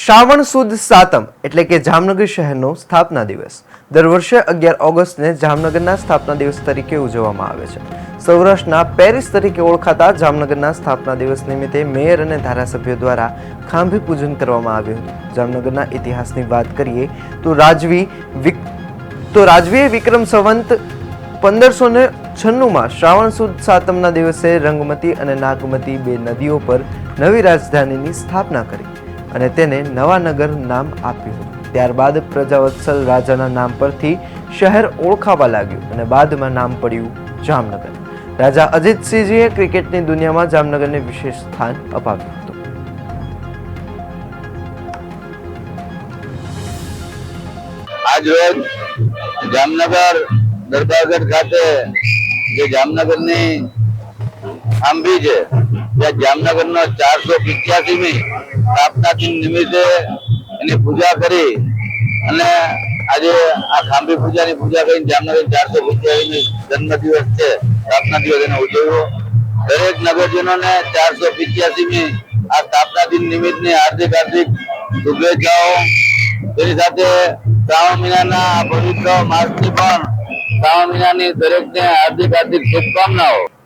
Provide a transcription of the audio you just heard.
શ્રાવણ સુદ સાતમ એટલે કે જામનગર શહેરનો સ્થાપના દિવસ. દર વર્ષે અગિયાર ઓગસ્ટને જામનગરના સ્થાપના દિવસ તરીકે ઉજવવામાં આવે છે. સૌરાષ્ટ્રના પેરિસ તરીકે ઓળખાતા જામનગરના સ્થાપના દિવસ નિમિત્તે મેયર અને ધારાસભ્યો દ્વારા ખાંભી પૂજન કરવામાં આવ્યું હતું. જામનગરના ઇતિહાસની વાત કરીએ તો રાજવી વિક, તો રાજવીએ વિક્રમ સંવંત પંદરસો ને છન્નુંમાં શ્રાવણ સુદ સાતમના દિવસે રંગમતી અને નાગમતી બે નદીઓ પર નવી રાજધાનીની સ્થાપના કરી. અને તેને નવાનગર નામ આપ્યું. ત્યારબાદ પ્રજાવત્સલ રાજાના નામ પરથી શહેર ઓળખાવા લાગ્યું અને બાદમાં નામ પડ્યું જામનગર. રાજા અજીતસિંહજીએ ક્રિકેટની દુનિયામાં જામનગરને વિશેષ સ્થાન અપાવ્યું હતું. જામનગર દરબારગઢ ખાતે જે જામનગરની આંબી છે. જામનગર જામનગરનો ચારસો પિત્યાસીમી સ્થાપના દિન નિમિત્તે એની પૂજા કરી અને આજે આ ખાંભી પૂજાની પૂજા કરીને જામનગર ચારસો પિત્યાસીમી જન્મદિવસ છે. સ્થાપના દિવસ એને ઉજવ્યો. દરેક નગરજનોને ચારસો પિત્યાસીમી આ સ્થાપના દિન નિમિત્તની હાર્દિક હાર્દિક શુભેચ્છાઓ. તેની સાથે શ્રાવણ મહિનાના પવિત્ર માસની પણ શ્રાવણ મહિનાની દરેકને હાર્દિક હાર્દિક શુભકામનાઓ.